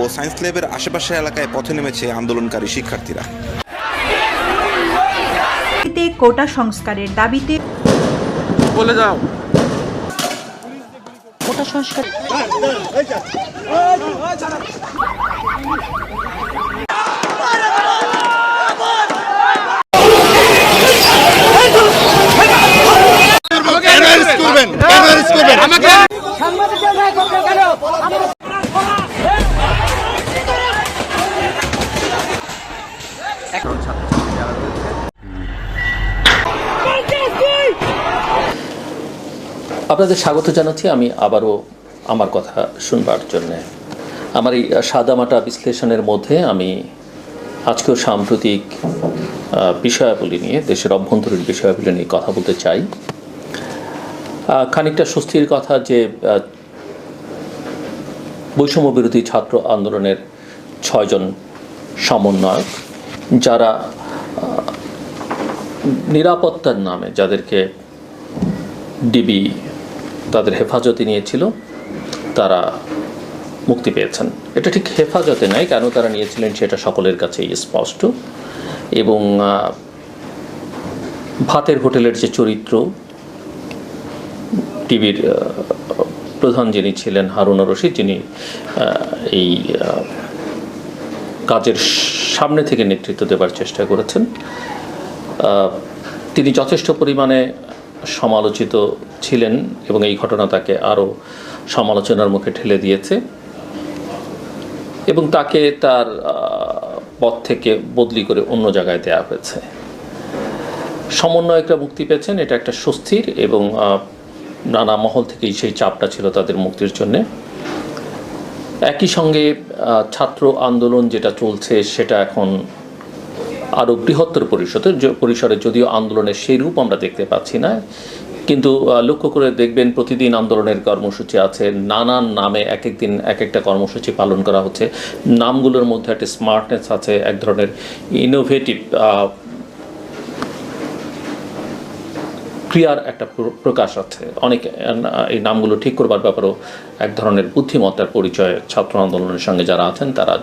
ও science ল্যাবের আশেপাশের এলাকায় পথে নেমেছে আন্দোলনকারী শিক্ষার্থীরা। কোটা সংস্কারের দাবিতে বলে যাও। কোটা সংস্কার আপনাদের স্বাগত জানাচ্ছি। আমি আবারও আমার কথা শুনবার জন্য। আমার এই সাদামাটা বিশ্লেষণের মধ্যে আমি আজকেও সাম্প্রতিক বিষয়াবলী নিয়ে, দেশের অভ্যন্তরীণ বিষয়াবলী নিয়ে কথা বলতে চাই। খানিকটা স্বস্তির কথা যে বৈষম্য বিরোধী ছাত্র আন্দোলনের ছয়জন সমন্বয়ক, যারা নিরাপত্তার নামে যাদেরকে ডিবি তাদের হেফাজতে নিয়েছিল, তারা মুক্তি পেয়েছেন। এটা ঠিক হেফাজতে নাই কেন তারা নিয়েছিলেন সেটা সকলের কাছেই স্পষ্ট। এবং ভাতের হোটেলের যে চরিত্র, টিভির প্রধান যিনি ছিলেন হারুন রশিদ, যিনি এই কাজের সামনে থেকে নেতৃত্ব দেবার চেষ্টা করেছেন তিনি যথেষ্ট পরিমাণে সমালোচিত ছিলেন এবং এই ঘটনা তাকে আরও সমালোচনার মুখে ঠেলে দিয়েছে এবং তাকে তার পদ থেকে বদলি করে অন্য জায়গায় দেওয়া হয়েছে। সমন্বয়করা মুক্তি পেয়েছেন, এটা একটা স্বস্তির এবং নানা মহল থেকেই সেই চাপটা ছিল তাদের মুক্তির জন্যে। একই সঙ্গে ছাত্র আন্দোলন যেটা চলছে সেটা এখন আরও বৃহত্তর পরিষদের পরিসরে যদিও আন্দোলনের সেই রূপ আমরা দেখতে পাচ্ছি না, কিন্তু লক্ষ্য করে দেখবেন প্রতিদিন আন্দোলনের কর্মসূচি আছে, নানান নামে এক এক দিন এক একটা কর্মসূচি পালন করা হচ্ছে। নামগুলোর মধ্যে একটা স্মার্টনেস আছে, এক ধরনের ইনোভেটিভ ক্রিয়ার একটা প্র- প্রকাশ আছে। অনেক এই নামগুলো ঠিক করবার ব্যাপারেও এক ধরনের বুদ্ধিমত্তার পরিচয় ছাত্র আন্দোলনের সঙ্গে যারা আছেন, তারা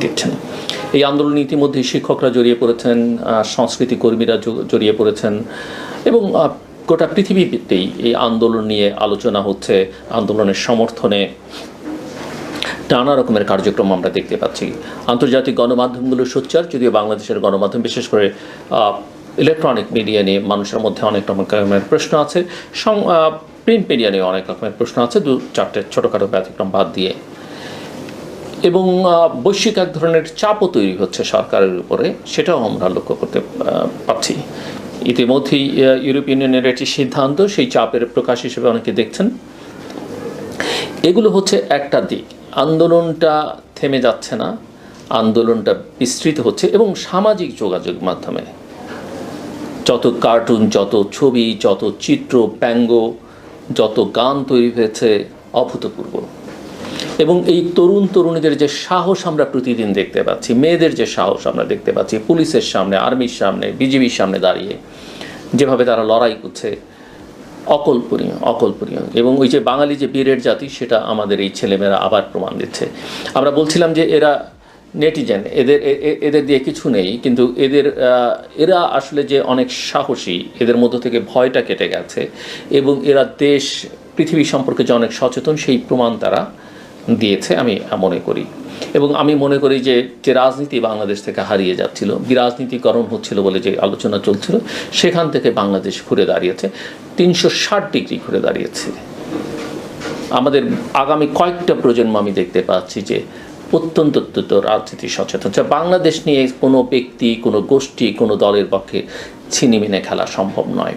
দিচ্ছেন। এই আন্দোলন ইতিমধ্যে শিক্ষকরা জড়িয়ে পড়েছেন সংস্কৃতি কর্মীরা জড়িয়ে পড়েছেন এবং গোটা পৃথিবীতেই এই আন্দোলন নিয়ে আলোচনা হচ্ছে, আন্দোলনের সমর্থনে। নানা রকমের কার্যক্রম আমরা দেখতে পাচ্ছি। আন্তর্জাতিক গণমাধ্যমগুলো সোচ্চার, যদিও বাংলাদেশের গণমাধ্যম, বিশেষ করে ইলেকট্রনিক মিডিয়া নিয়ে মানুষের মধ্যে অনেক রকমের প্রশ্ন আছে। প্রিন্ট মিডিয়া নিয়ে অনেক রকমের প্রশ্ন আছে। দু, চারটে ছোটোখাটো ব্যতিক্রম বাদ দিয়ে। এবং বৈশ্বিক এক ধরনের চাপও তৈরি হচ্ছে সরকারের উপরে সেটাও আমরা লক্ষ্য করতে পারছি। ইতিমধ্যেই আহ, ইউরোপিয়ান ইউনিয়নের একটি সিদ্ধান্ত সেই চাপের প্রকাশ হিসেবে অনেকে দেখছেন। এগুলো হচ্ছে একটা দিক। আন্দোলনটা থেমে যাচ্ছে না আন্দোলনটা বিস্তৃত হচ্ছে এবং সামাজিক যোগাযোগ মাধ্যমে। যত কার্টুন যত ছবি যত চিত্র ব্যঙ্গ যত গান তৈরি হয়েছে অভূতপূর্ব। এবং এই তরুণ তরুণীদের যে সাহস আমরা প্রতিদিন দেখতে পাচ্ছি, মেয়েদের যে সাহস আমরা দেখতে পাচ্ছি, পুলিশের সামনে, আর্মির সামনে, বিজিবির সামনে দাঁড়িয়ে, যেভাবে তারা লড়াই করছে, অকল্পনীয় অকল্পনীয়। এবং ওই যে বাঙালি যে বীরের জাতি, সেটা আমাদের এই ছেলেমেয়েরা আবার প্রমাণ দিচ্ছে। আমরা বলছিলাম যে এরা নেটিজেন, এদের এদের দিয়ে কিছু নেই, কিন্তু এদের এরা আসলে যে অনেক সাহসী, এদের মধ্য থেকে ভয়টা কেটে গেছে, এবং এরা দেশ, পৃথিবী সম্পর্কে যে অনেক সচেতন, সেই প্রমাণ তারা দিয়েছে আমি মনে করি। এবং আমি মনে করি যে যে রাজনীতি বাংলাদেশ থেকে হারিয়ে যাচ্ছিল বিরাজনীতিকরণ হচ্ছিল বলে যে আলোচনা চলছিল, সেখান থেকে বাংলাদেশ ঘুরে দাঁড়িয়েছে, তিনশো ষাট ডিগ্রি ঘুরে দাঁড়িয়েছে। আমাদের আগামী কয়েকটা প্রজন্ম আমি দেখতে পাচ্ছি যে, অত্যন্ত অত্যন্ত রাজনীতি সচেতন। যা বাংলাদেশ নিয়ে কোনো ব্যক্তি, কোনো গোষ্ঠী, কোনো দলের পক্ষে ছিনিমিনে খেলা সম্ভব নয়।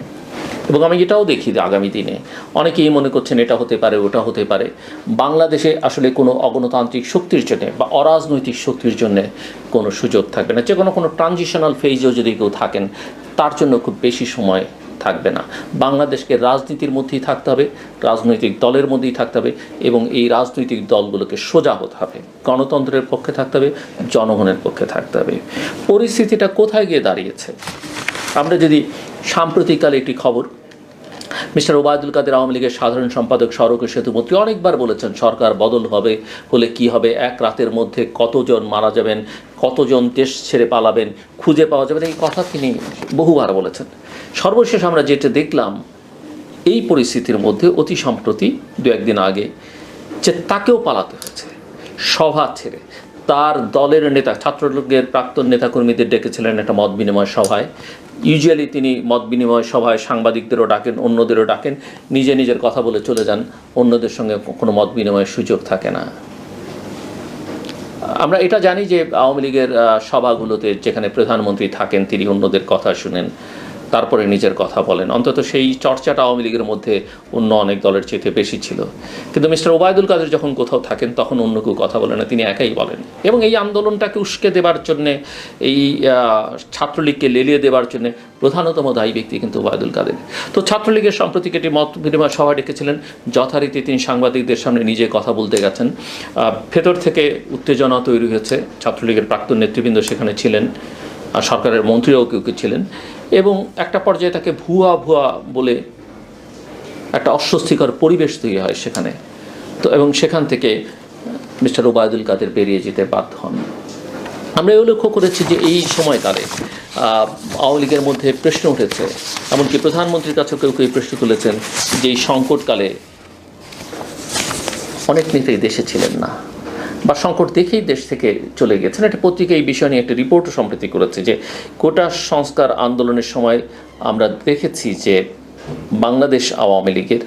এবং আমি এটাও দেখি আগামী দিনে অনেকেই মনে করছেন এটা হতে পারে, ওটা হতে পারে। বাংলাদেশে আসলে কোনো অগণতান্ত্রিক শক্তির জন্যে বা অরাজনৈতিক শক্তির জন্য কোনো সুযোগ থাকবে না। যে কোনো কোনো ট্রানজিশনাল ফেজেও যদি কেউ থাকেন, তার জন্য খুব বেশি সময় থাকবে না। বাংলাদেশকে রাজনীতির মধ্যেই থাকতে হবে, রাজনৈতিক দলের মধ্যেই থাকতে হবে এবং এই রাজনৈতিক দলগুলোকে সোজা হতে হবে। গণতন্ত্রের পক্ষে থাকতে হবে, জনগণের পক্ষে থাকতে হবে। পরিস্থিতিটা কোথায় গিয়ে দাঁড়িয়েছে? আমরা যদি সাম্প্রতিককালে একটি খবর, মিস্টার ওবায়দুল কাদের আওয়ামী লীগের সাধারণ সম্পাদক সড়ক সেতু মন্ত্রী অনেকবার বলেছেন, সরকার বদল হবে হলে কি হবে? এক রাতের মধ্যে কতজন মারা যাবেন? কতজন দেশ ছেড়ে পালাবেন? খুঁজে পাওয়া যাবে এই কথা তিনি বহুবার বলেছেন। সর্বশেষ আমরা যেটা দেখলাম, এই পরিস্থিতির মধ্যে অতি সম্প্রতি দু একদিন আগে যে তাকেও পালাতে হয়েছে, সভা ছেড়ে তার দলের নেতা, ছাত্রলীগের প্রাক্তন নেতাকর্মীদের ডেকেছিলেন একটা মত বিনিময় সভায়। ইউজুয়ালি তিনি মত বিনিময় সভায় সাংবাদিকদেরও ডাকেন, অন্যদেরও ডাকেন, নিজে নিজের কথা বলে চলে যান, অন্যদের সঙ্গে কোনো মত বিনিময়ের সুযোগ থাকে না। আমরা এটা জানি যে আওয়ামী লীগের সভাগুলোতে যেখানে প্রধানমন্ত্রী থাকেন, তিনি অন্যদের কথা শুনেন। তারপরে নিজের কথা বলেন। অন্তত সেই চর্চাটা আওয়ামী লীগের মধ্যে অন্য অনেক দলের চেয়ে বেশি ছিল। কিন্তু মিস্টার ওবায়দুল কাদের যখন কোথাও থাকেন, তখন অন্য কেউ কথা বলে না, তিনি একাই বলেন। এবং এই আন্দোলনটাকে উস্কে দেবার জন্যে, এই ছাত্রলীগকে লেলিয়ে দেবার জন্যে প্রধানতম দায়ী ব্যক্তি কিন্তু ওবায়দুল কাদের। তো ছাত্রলীগের সাম্প্রতিক একটি মত বিনিময় সভা ডেকেছিলেন, যথারীতি তিনি সাংবাদিকদের সামনে নিজে কথা বলতে গেছেন। ভেতর থেকে উত্তেজনা তৈরি হয়েছে। ছাত্রলীগের প্রাক্তন নেতৃবৃন্দ সেখানে ছিলেন। সরকারের মন্ত্রীরাও কেউ কেউ ছিলেন এবং একটা পর্যায়ে তাকে ভুয়া ভুয়া বলে একটা অস্বস্তিকর পরিবেশ তৈরি হয় সেখানে। তো এবং সেখান থেকে মিস্টার ওবায়দুল কাদের বেরিয়ে যেতে বাধ্য হন। আমরা এও লক্ষ্য করেছি যে এই সময়কালে আওয়ামী লীগের মধ্যে প্রশ্ন উঠেছে, এমনকি প্রধানমন্ত্রীর কাছেও কেউ কেউ প্রশ্ন তুলেছেন যে এই সংকটকালে অনেক নেতাই দেশে ছিলেন না। বা সংকট দেখেই দেশ থেকে চলে গেছেন। একটা পত্রিকা এই বিষয় নিয়ে একটা রিপোর্টও সম্প্রতি করেছে যে, কোটা সংস্কার আন্দোলনের সময় আমরা দেখেছি যে, বাংলাদেশ আওয়ামী লীগের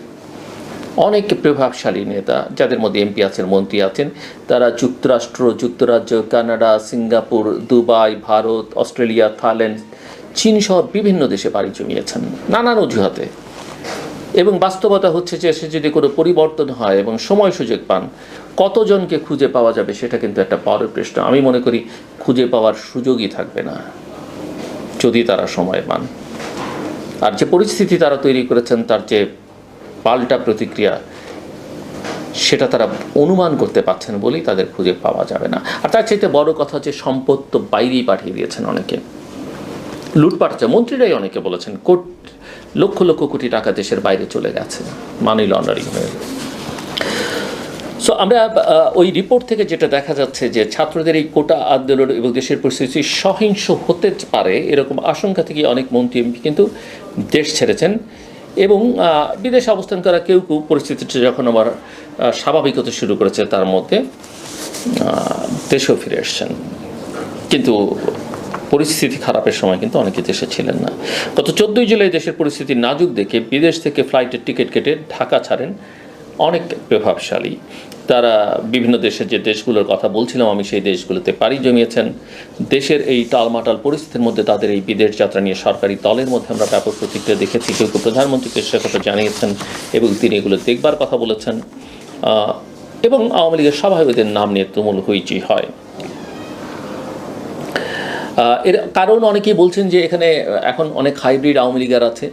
অনেক প্রভাবশালী নেতা, যাদের মধ্যে এমপি আছেন, মন্ত্রী আছেন, তারা যুক্তরাষ্ট্র, যুক্তরাজ্য, Canada, Singapore, Dubai, Bharat, Australia, Thailand চীন সহ বিভিন্ন দেশে পাড়ি জমিয়েছেন। নানান অজুহাতে। এবং বাস্তবতা হচ্ছে যে সে যদি কোনো পরিবর্তন হয় এবং সময় সুযোগ পান, কতজনকে খুঁজে পাওয়া যাবে সেটা কিন্তু একটা বড় প্রশ্ন। আমি মনে করি খুঁজে পাওয়ার সুযোগই থাকবে না, যদি তারা সময় পান। আর যে পরিস্থিতি তারা তৈরি করেছেন, তার যে পাল্টা প্রতিক্রিয়া, সেটা তারা অনুমান করতে পারছেন বলেই তাদের খুঁজে পাওয়া যাবে না। আর তার চাইতে বড় কথা যে সম্পদ তো বাইরেই পাঠিয়ে দিয়েছেন অনেকে। লুটপাট মন্ত্রীরাই অনেকে বলেছেন কোট লক্ষ লক্ষ কোটি টাকা দেশের বাইরে চলে গেছে মানি লন্ডারিং হয়ে। সো আমরা ওই রিপোর্ট থেকে যেটা দেখা যাচ্ছে যে ছাত্রদের এই কোটা আন্দোলন এবং দেশের পরিস্থিতি সহিংস হতে পারে, এরকম আশঙ্কা থেকে অনেক মন্ত্রী এমপি কিন্তু দেশ ছেড়েছেন এবং বিদেশে অবস্থান করা কেউ কেউ পরিস্থিতিটা যখন আবার স্বাভাবিক হতে শুরু করেছে, তার মধ্যে দেশেও ফিরে এসছেন। কিন্তু পরিস্থিতি খারাপের সময় কিন্তু অনেকে দেশে ছিলেন না। গত চোদ্দোই জুলাই দেশের পরিস্থিতি নাজুক দেখে বিদেশ থেকে ফ্লাইটের টিকিট কেটে ঢাকা ছাড়েন অনেক প্রভাবশালী। তারা বিভিন্ন দেশের যে দেশগুলোর কথা বলছিলাম, আমি সেই দেশগুলোতে পাড়ি জমিয়েছেন। দেশের এই টালমাটাল পরিস্থিতির মধ্যে তাদের এই বিদেশ যাত্রা নিয়ে সরকারি দলের মধ্যে আমরা ব্যাপক প্রতিক্রিয়া দেখেছি। কেউ কেউ প্রধানমন্ত্রীকে সে কথা জানিয়েছেন এবং তিনি এগুলো দেখবার কথা বলেছেন। এবং আওয়ামী লীগের সভাপতিদের নাম নিয়ে তুমুল হইচই হয়। এর কারণ অনেকেই বলছেন যে এখানে এখন অনেক হাইব্রিড আওয়ামী লীগার আছে।